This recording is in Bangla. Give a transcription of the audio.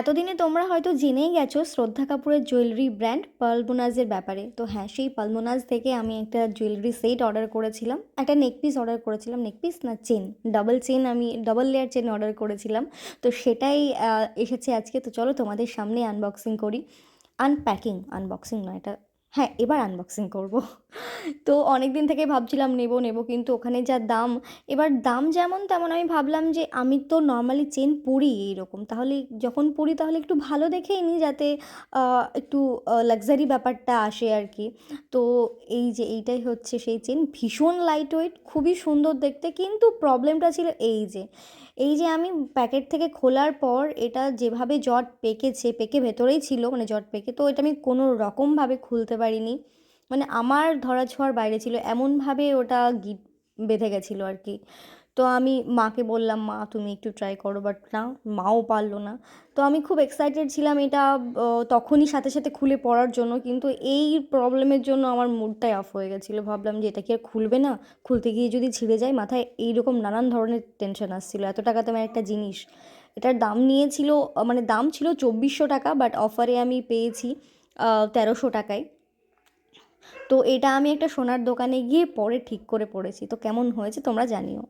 এতদিনে তোমরা হয়তো জেনেই গেছো শ্রদ্ধা কাপুরের জুয়েলারি ব্র্যান্ড পালমোনাজের ব্যাপারে। তো হ্যাঁ সেই পালমোনাজ থেকে আমি একটা জুয়েলারি সেট অর্ডার করেছিলাম। একটা নেকপিস অর্ডার করেছিলাম। নেকপিস না চেন ডাবল চেন আমি ডাবল লেয়ার চেন অর্ডার করেছিলাম। তো সেটাই এসেছে আজকে। তো চলো তোমাদের সামনে আনবক্সিং করি। আনপ্যাকিং আনবক্সিং নয়, এটা হ্যাঁ এবার আনবক্সিং করব। তো অনেক দিন থেকে ভাবছিলাম নেব নেব কিন্তু ওখানে যা দাম, এবার দাম যেমন তেমন আমি ভাবলাম যে আমি তো নর্মালি চেন পরি এইরকম। তাহলে যখন পরি তাহলে একটু ভালো দেখেই নিই যাতে একটু লাক্সারি ব্যাপারটা আসে আর কি। তো এই যে এইটাই হচ্ছে সেই চেন ভীষণ লাইট ওয়েট খুবই সুন্দর দেখতে, কিন্তু প্রবলেমটা ছিল এই যে এই যে আমি প্যাকেট থেকে খোলার পর এটা যেভাবে জট পেকেছে, পেকে ভেতরেই ছিল মানে জট পেকে, তো এটা আমি কোনো রকমভাবে খুলতে পারিনি। মানে আমার ধরা ছোঁয়ার বাইরে ছিল, এমনভাবে ওটা গিট বেঁধে গেছিল আর কি। তো আমি মাকে বললাম, মা, তুমি একটু ট্রাই করো। বাট না, মাও পারল না। তো আমি খুব এক্সাইটেড ছিলাম এটা তখনই সাথে সাথে খুলে পড়ার জন্য। কিন্তু এই প্রবলেমের জন্য আমার মুডটাই অফ হয়ে গেছিল। ভাবলাম যে এটা কি আর খুলবে না? খুলতে গিয়ে যদি ছিঁড়ে যায়, মাথায় এইরকম নানান ধরনের টেনশন আসছিল। এত টাকা দামের একটা জিনিস। এটার দাম নিয়েছিল মানে দাম ছিল চব্বিশশো টাকা বাট অফারে আমি পেয়েছি তেরোশো টাকায়। তো এটা আমি একটা সোনার দোকানে গিয়ে পরে ঠিক করে পড়েছি। তো কেমন হয়েছে তোমরা জানিও।